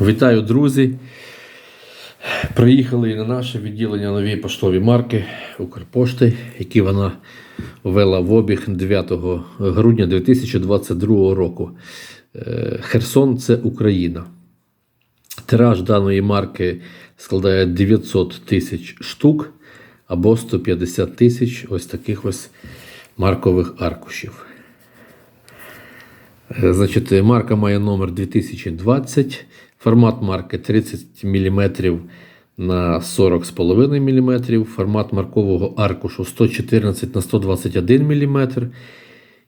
Вітаю, друзі! Приїхали на наше відділення нові поштові марки Укрпошти, які вона ввела в обіг 9 грудня 2022 року. Е, Херсон це Україна. Тираж даної марки складає 900 тисяч штук або 150 тисяч ось таких ось маркових аркушів. Е, Значить, марка має номер 2020, формат марки 30 мм на 40,5 мм, формат маркового аркушу 114 на 121 мм,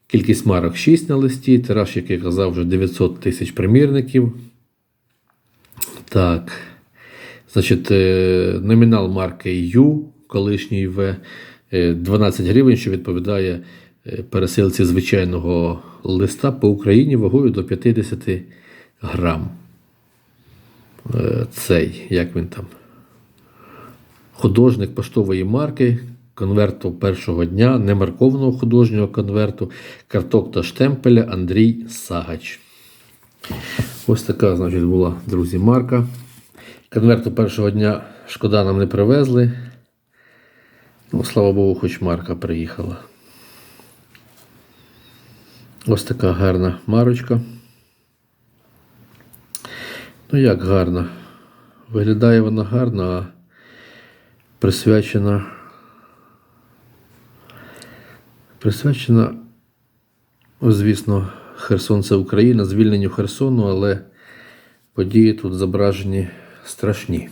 кількість марок 6 на листі, тираж, як я казав, вже 900 тисяч примірників. Так. Значить, е, номінал марки Ю, колишній В, е, 12 гривень, що відповідає е, пересилці звичайного листа по Україні вагою до 50 грам. Е, Цей, як він там? Художник поштової марки, конверту першого дня, немаркованого художнього конверту, карток та штемпеля Андрій Сагач. Ось така, значить, була, друзі, марка. Конверту першого дня шкода нам не привезли. Ну, слава Богу, хоч марка приїхала. Ось така гарна марочка. Ну, як гарна. Виглядає вона гарно, а присвячена. Присвячена, звісно, Херсон це Україна, звільненню Херсону, але події тут зображені страшні.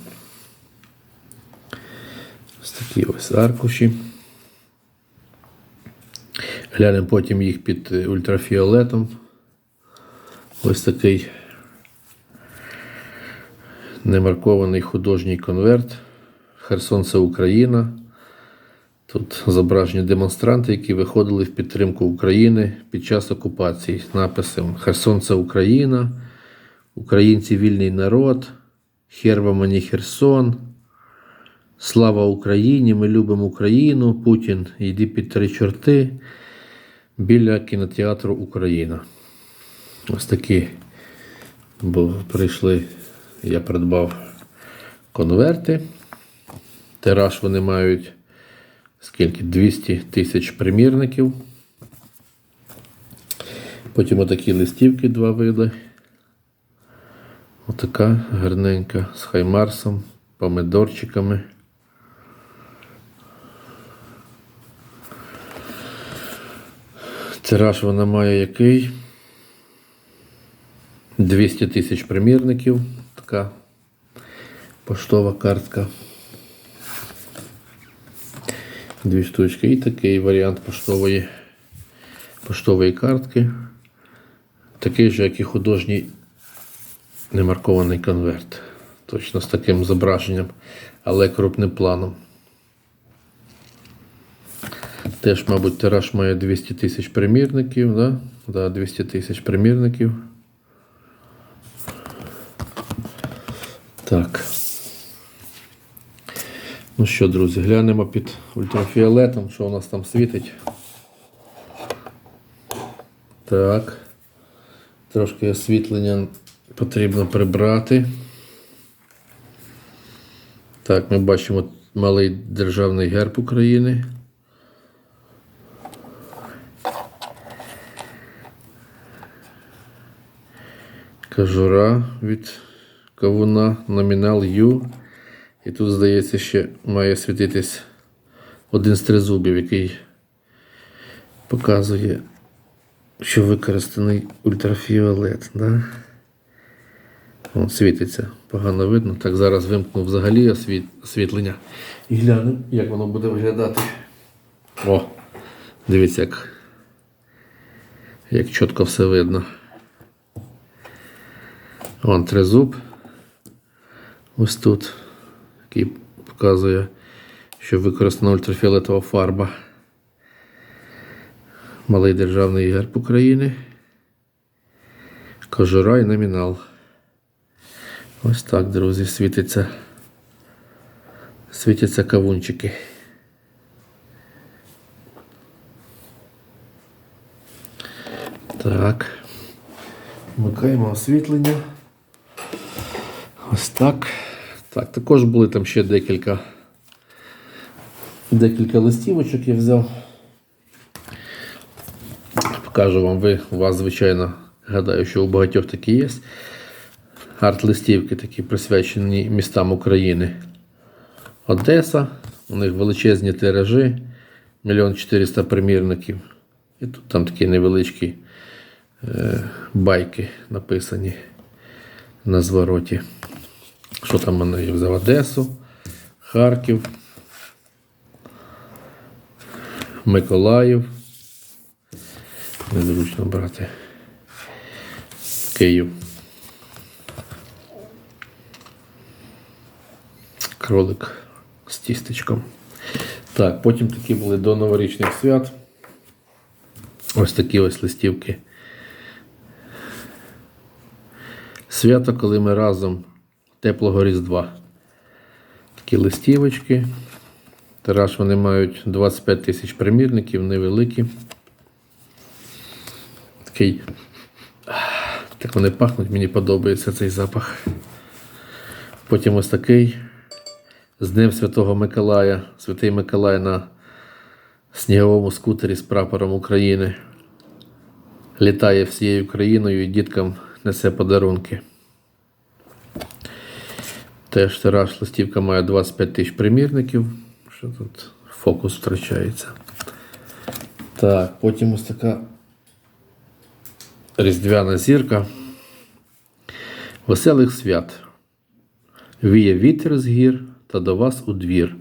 Ось такі ось аркуші. Глянемо потім їх під ультрафіолетом. Ось такий немаркований художній конверт. Херсон це Україна. Тут зображені демонстранти, які виходили в підтримку України під час окупації з написом Херсон це Україна, Українці вільний народ, Херва мені Херсон. Слава Україні! Ми любимо Україну. Путін йди під три чорти біля кінотеатру Україна. Ось такі бо прийшли, я придбав конверти. Тираж вони мають скільки? 200 тисяч примірників. Потім отакі листівки два види. Отака гарненька з хаймарсом, помидорчиками. Тираж вона має який? 200 тисяч примірників. Така поштова картка. Дві штучки. І такий варіант поштової, поштової картки. Такий же, як і художній немаркований конверт. Точно з таким зображенням, але крупним планом. Теж, мабуть, тираж має 200 тисяч примірників, да? Да, 200 тисяч примірників. Так. Ну що, друзі, глянемо під ультрафіолетом, що у нас там світить. Так. Трошки освітлення потрібно прибрати. Так, ми бачимо малий державний герб України. Кажура від кавуна, номінал Ю. І тут, здається, ще має світитись один з тризубів, який показує, що використаний ультрафіолет. Да? Вон світиться, погано видно. Так, зараз вимкну взагалі освіт... освітлення і глянемо, як воно буде виглядати. О, дивіться, як, як чітко все видно. Вон тризуб. Ось тут, який показує, що використана ультрафіолетова фарба. Малий державний герб України. Кожура і номінал. Ось так, друзі, світиться. Світяться кавунчики. Так. Вмикаємо освітлення. Ось так. Так, також були там ще декілька, декілька листівочок я взяв. Покажу вам, ви, у вас, звичайно, гадаю, що у багатьох такі є. Арт-листівки такі присвячені містам України. Одеса, у них величезні тиражі, мільйон 400 примірників. І тут там такі невеличкі е, байки написані на звороті. Що там мене є? Взяв Одесу, Харків, Миколаїв. Незручно брати. Київ. Кролик з тістечком. Так, потім такі були до новорічних свят. Ось такі ось листівки. Свято, коли ми разом теплого Різдва. Такі листівочки. Тираж вони мають 25 тисяч примірників, невеликі. Такий. Так вони пахнуть, мені подобається цей запах. Потім ось такий. З Днем Святого Миколая. Святий Миколай на сніговому скутері з прапором України. Літає всією країною і діткам несе подарунки. Теж тираж листівка має 25 тисяч примірників. Що тут фокус втрачається. Так, потім ось така різдвяна зірка. Веселих свят. Віє вітер з гір та до вас у двір.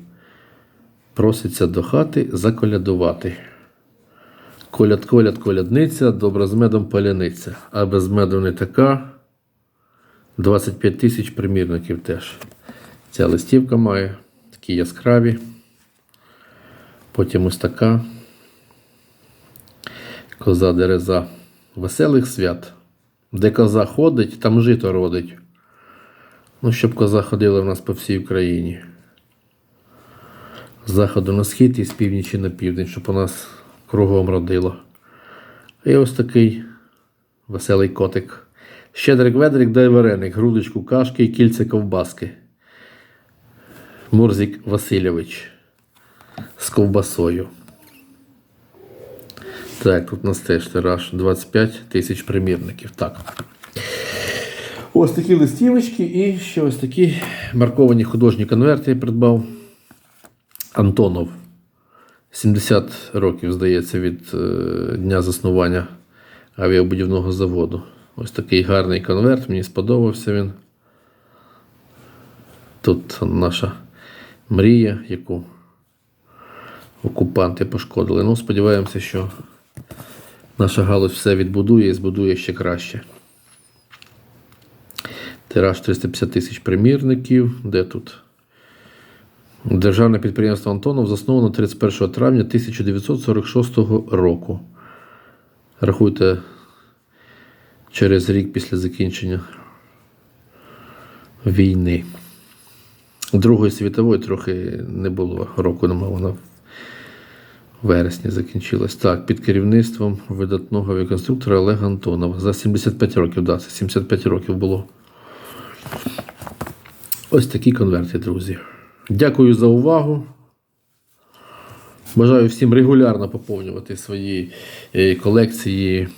Проситься до хати заколядувати. Коляд, коляд, колядниця, добра з медом паляниця. А без меду не така. 25 тисяч примірників теж. Ця листівка має такі яскраві. Потім ось така. Коза дереза. Веселих свят. Де коза ходить, там жито родить. Ну, щоб коза ходила в нас по всій Україні. З заходу на схід і з північі на південь, щоб у нас кругом родило. І ось такий веселий котик. Щедрик ведрик дай вареник, грудочку кашки і кільце ковбаски. Мурзик Васильович з ковбасою. Так, тут у нас теж тираж 25 тисяч примірників. Так. Ось такі листівочки і ще ось такі марковані художні конверти я придбав. Антонов. 70 років, здається, від е, дня заснування авіабудівного заводу. Ось такий гарний конверт, мені сподобався він. Тут наша мрія, яку окупанти пошкодили. Ну, сподіваємося, що наша галузь все відбудує і збудує ще краще. Тираж 350 тисяч примірників. Де тут? Державне підприємство Антонов засновано 31 травня 1946 року. Рахуйте через рік після закінчення війни. Другої світової трохи не було року, нема вона в вересні закінчилась. Так, під керівництвом видатного авіаконструктора Олега Антонова. За 75 років, да, це 75 років було. Ось такі конверти, друзі. Дякую за увагу. Бажаю всім регулярно поповнювати свої е, колекції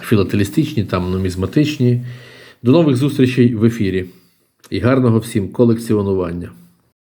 філателістичні, там нумізматичні. До нових зустрічей в ефірі. І гарного всім колекціонування.